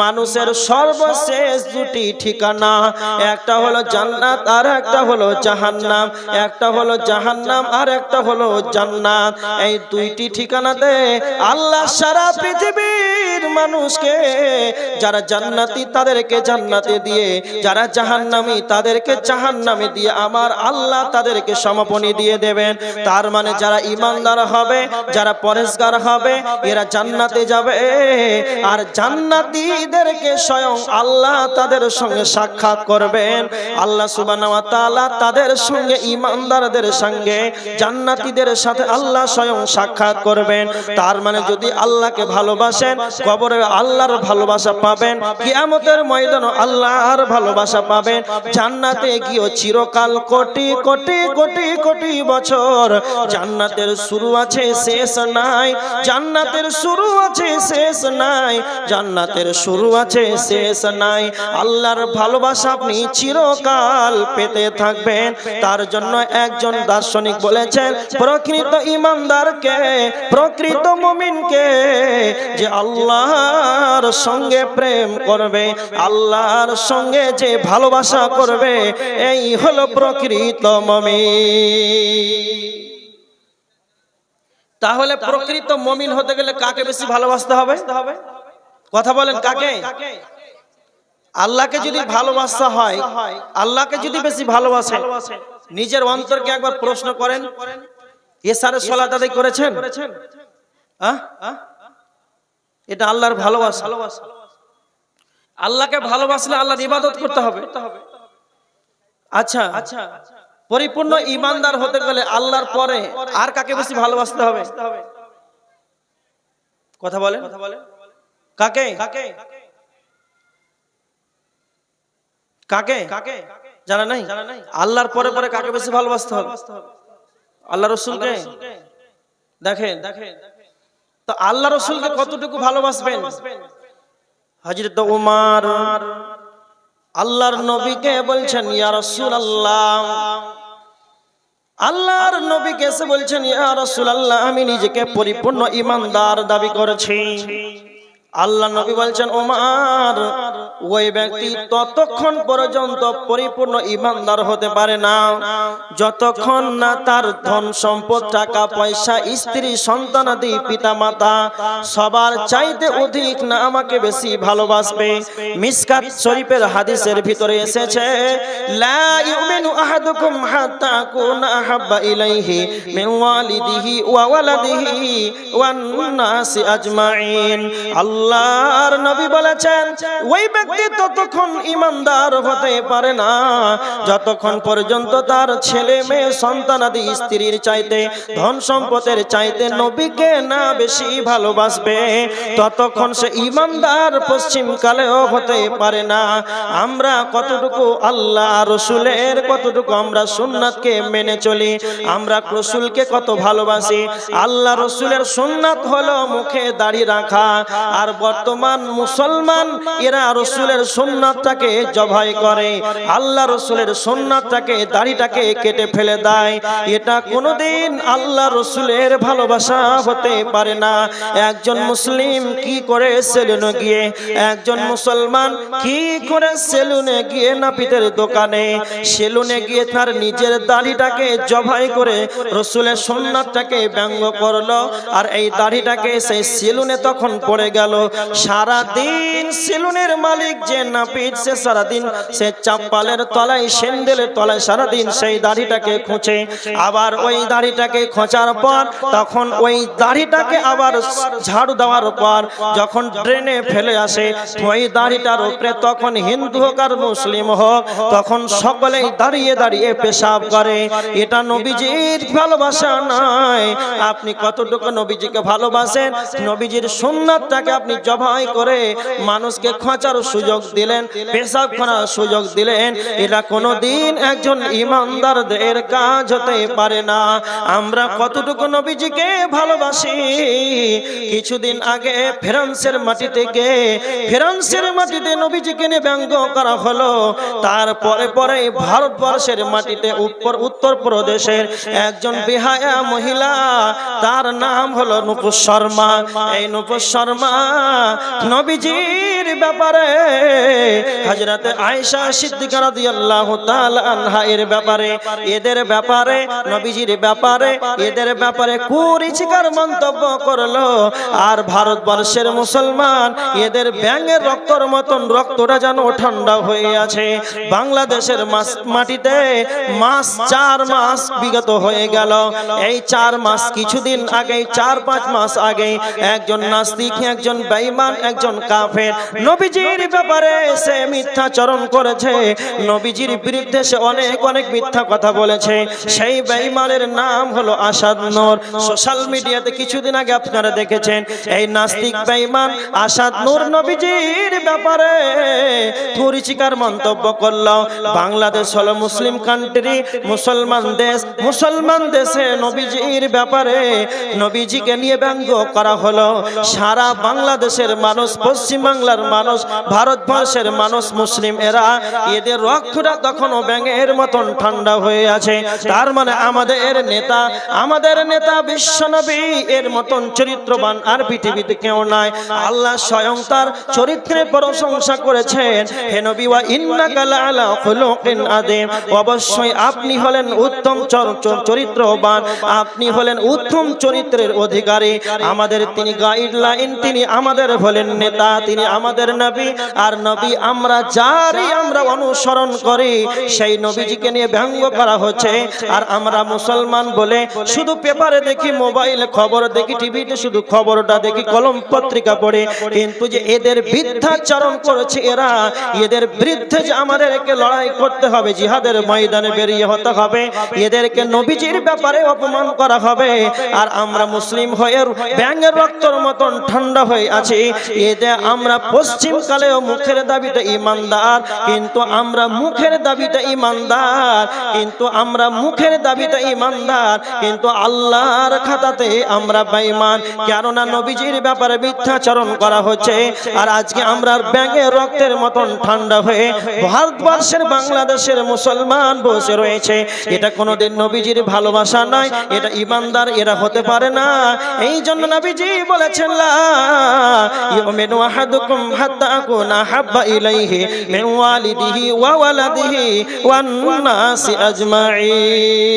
মানুষের সর্বশেষ দুটি ঠিকানা, একটা হলো জান্নাত আর একটা হলো জাহান্নাম। একটা হলো জাহান্নাম আর একটা হলো জান্নাত। এই দুইটি ঠিকানাতে আল্লাহ সারা পৃথিবীর মানুষকে, যারা জান্নাতি তাদেরকে জান্নাতে দিয়ে, যারা জাহান্নামী তাদেরকে জাহান্নামে দিয়ে আমার আল্লাহ তাদেরকে সমাপনী দিয়ে দেবেন। তার মানে যারা ইমানদার হবে, যারা পরেশগার হবে, এরা জান্নাতে যাবে। আর জান্নাতীদেরকে স্বয়ং আল্লাহ তাদের সঙ্গে সাক্ষাৎ করবেন। আল্লাহ ওয়া তাদের সঙ্গে ইমানদারদের সঙ্গে, জান্নাতীদের সাথে আল্লাহ স্বয়ং সাক্ষাৎ করবেন। তার মানে যদি আল্লাহকে ভালোবাসেন কবরে আল্লাহর ভালোবাসা পাবেন, কিয়ামতের ময়দানে আল্লাহর ভালোবাসা পাবেন। জান্নাতে গিয়ে চিরকাল কোটি কোটি কোটি কোটি বছর জান্নাতের শুরু আছে, শেষ নাই। জান্নাতের শুরু আছে, শেষ নাই। জান্নাতের শুরু আছে, শেষ নাই। আল্লাহর ভালোবাসা আপনি চিরকাল পেতে থাকবেন। তার জন্য একজন দার্শনিক বলেছেন, প্রকৃত ইমানদারকে, প্রকৃত মুমিনকে যে আল্লাহর সঙ্গে প্রেম করবে, আল্লাহর সঙ্গে যে ভালোবাসা করবে, এই হলো প্রকৃত মমিন। তাহলে প্রকৃত মমিন হতে গেলে কাকে বেশি ভালোবাসতে হবে? কথা বলেন কাকে? আল্লাহকে যদি ভালোবাসা হয়, আল্লাহকে যদি বেশি ভালোবাসে, নিজের অন্তরকে একবার প্রশ্ন করেন, এ এসারে সলাত আদায় করেছেন? আহ? এটা আল্লাহর ভালোবাসা। আল্লাহকে ভালোবাসলে আল্লাহর ইবাদত করতে হবে। আচ্ছা আচ্ছা পরিপূর্ণ ইমানদার হতে গেলে আল্লাহর পরে আর কাকে বেশি ভালোবাসতে হবে? কথা বলে কাকে? কাকে? কাকে কাকে জানা নাই? আল্লাহর পরে পরে কাকে বেশি ভালোবাসতে হবে? আল্লাহ রসুলকে? দেখেন দেখেন। তো আল্লাহ রসুলকে কতটুকু ভালোবাসবেন? হজরত উমার। আল্লাহর নবীকে বলছেন ইয়া রসুল আল্লাহ আল্লাহর নবীকে কেসে বলছেন ইয়া রসুল আল্লাহ আমি নিজেকে পরিপূর্ণ ইমানদার দাবি করেছি। আল্লাহ নবী বলছেন, ওমার, ওই ব্যক্তি ততক্ষণ পর্যন্ত পরিপূর্ণ ইমানদার হতে পারে না। যতক্ষণ না তার ধন সম্পদ, টাকা পয়সা, স্ত্রী সন্তানাদি পিতা মাতা সবার চাইতে অধিক না আমাকে বেশি ভালোবাসবে। মিসকাত শরীফের হাদিসের ভিতরে এসেছে, লা ইউমিনু আহাদুকুম হাত্তা কুনা আহাব্বা ইলাইহি মিন ওয়ালিদিহি ওয়া ওয়ালাদিহি ওয়ান নাসি আজমাইন। আল্লাহর নবী বলেছেন, ওই ব্যক্তি ততক্ষণ ইমানদার হতে পারে না। যতক্ষণ পর্যন্ত তার ছেলে মেয়ে সন্তানাদি স্ত্রীর চাইতে, ধন সম্পদের চাইতে নবীকে না বেশি ভালোবাসবে, ততক্ষণ সে ইমানদার পশ্চিম কালেও হতে পারে না। আমরা কতটুকু আল্লাহ রসুলের, কতটুকু আমরা সুন্নাতকে মেনে চলি, আমরা রসুলকে কত ভালোবাসি। আল্লাহ রসুলের সুন্নাত হলো মুখে দাড়ি রাখা, আর বর্তমান মুসলমান, এরা রসুলের সুন্নাতটাকে জবাই করে। আল্লাহ রসুলের সুন্নাতটাকে, দাড়িটাকে কেটে ফেলে দেয়। এটা কোনোদিন আল্লাহ রসুলের ভালোবাসা হতে পারে না। একজন মুসলিম কি করে সেলুনে গিয়ে, একজন মুসলমান কি করে সেলুনে গিয়ে নাপিতের দোকানে, সেলুনে গিয়ে তার নিজের দাড়িটাকে জবাই করে রসুলের সুন্নাতটাকে ব্যঙ্গ করল, আর এই দাড়িটাকে সেই সেলুনে তখন পড়ে গেল। সারা দিন সেলুনের মালিক যে নাপিত, সে সারা দিন সে চাপ্পালের তলায়, সেন্ডেলের তলায় সারা দিন সেই দাড়িটাকে খুঁচে। আবার ওই দাড়িটাকে খোঁচার পর তখন ওই দাড়িটাকে আবার ঝাড়ু দেওয়ার পর যখন ড্রেনে ফেলে আসে, ওই দাড়িটার উপরে তখন হিন্দু হোক আর মুসলিম হোক, তখন সকলেই দাঁড়িয়ে দাঁড়িয়ে পেশাব করে। এটা নবীজির ভালোবাসা নয়। আপনি কতটুকু নবীজিকে ভালোবাসেন? নবীজির সুন্নাতটাকে আপনি জবাই করে মানুষকে খোঁচার সুযোগ দিলেন পেশাব করার সুযোগ দিলেন। এটা কোনোদিন একজন ইমানদারদের কাজ হতে পারে না। আমরা কতটুকু নবীজিকে ভালোবাসি? কিছুদিন আগে ফ্রান্সের মাটি থেকে, ফ্রান্সের মাটিতে নবীজিকে নিয়ে ব্যঙ্গ করা হলো। তারপরে পরে ভারতবর্ষের মাটিতে উত্তর উত্তর প্রদেশের একজন বিহায়া মহিলা, তার নাম হলো নুপুর শর্মা। এই নুপুর শর্মা নবীজির ব্যাপারে হযরতে আয়েশা সিদ্দিকা রাদিয়াল্লাহু তাআলা আনহা এর ব্যাপারে, এদের ব্যাপারে, নবীজির ব্যাপারে, এদের ব্যাপারে কুরুচিকর মন্তব্য করল। আর ভারতবর্ষের মুসলমান, এদের ব্যাঙের রক্তর মতন রক্তটা যেন ঠান্ডা হয়ে আছে। বাংলাদেশের মাস- মাটিতে মাস, চার মাস বিগত হয়ে গেল। এই চার মাস কিছুদিন আগে চার পাঁচ মাস আগে একজন নাস্তিক, একজন বেঈমান, একজন কাফের। নবীজির ব্যাপারে সে মিথ্যাচরণ করেছে। নবীজির বিরুদ্ধে সে অনেক অনেক মিথ্যা কথা বলেছে। সেই বেঈমানের নাম হলো আসাদ নূর। সোশ্যাল মিডিয়াতে কিছুদিন আগে আপনারা দেখেছেন, এই নাস্তিক বেঈমান আসাদ নূর নবীজির ব্যাপারে পরিচিকার মন্তব্য করল। বাংলাদেশ হলো মুসলিম কান্ট্রি মুসলমান দেশ, মুসলমান দেশে নবীজির ব্যাপারে নবীজিকে নিয়ে ব্যঙ্গ করা হলো। সারা বাংলাদেশের মানুষ পশ্চিম বাংলার মানুষ, ভারতবর্ষের মানুষ মুসলিম, এরা এদের রক্তটা তখনও ব্যাঙের মতন ঠান্ডা হয়ে আছে। তার মানে আমাদের নেতা আমাদের নেতা বিশ্বনবী এর মতন চরিত্রবান আর পৃথিবীতে কেউ নাই। আল্লাহ স্বয়ং তার চরিত্রের প্রশংসা করেছেন। হে নবী, ওয়া ইন্নাকা লাআলা খুলুকিন আযীম। অবশ্যই আপনি হলেন উত্তম চর- চর- চরিত্রবান, আপনি হলেন উত্তম চরিত্রের অধিকারী। আমাদের তিনি গাইডলাইন, তিনি আমাদের হলেন নেতা, তিনি আমাদের নবী, আর নবী আমরা যারই আমরা অনুসরণ করি। সেই নবীজিকে নিয়ে ব্যঙ্গ করা হচ্ছে। আর আমরা মুসলমান বলে শুধু পেপারে দেখি, মোবাইল খবর দেখি, টিভিতে শুধু খবরটা দেখি, কলম পত্রিকা পড়ে। কিন্তু যে এদের বৃদ্ধাচরণ করেছে এরা, এদের বিরুদ্ধে যে আমাদেরকে লড়াই করতে হবে, জিহাদের ময়দানে বেরিয়ে হতে হবে, এদেরকে নবীজির ব্যাপারে অপমান করা হবে। আর আমরা মুসলিম হয়ে ব্যাঙের রক্তর মতন ঠান্ডা হয়ে আছি। এতে আমরা পশ্চিমকালেও মুখের দাবিতে ইমানদার, কিন্তু আমরা মুখের দাবিটা ইমানদার, কিন্তু আমরা মুখের দাবিটা ইমানদার, কিন্তু আল্লাহর খাতাতে আমরা বেঈমান। কেননা নবীজির ব্যাপারে মিথ্যাচরণ করা হচ্ছে, আর আজকে আমরা ব্যাঙের রক্তের মতন ঠান্ডা হয়ে ভারতবর্ষের বাংলাদেশের মুসলমান বসে রয়েছে। এটা কোনোদিন নবীজির ভালোবাসা নয়, এটা ইমানদার, এরা হতে পারে না। এই জন্য নবীজি বলেছেন, লা ইউমিনু আহাদুকুম হাত্তা আকুনা হাব্বা ইলাইহি মিন ওয়ালিদিহি ওয়া ওয়ালাদিহি ওয়ান নাসি আজমাইন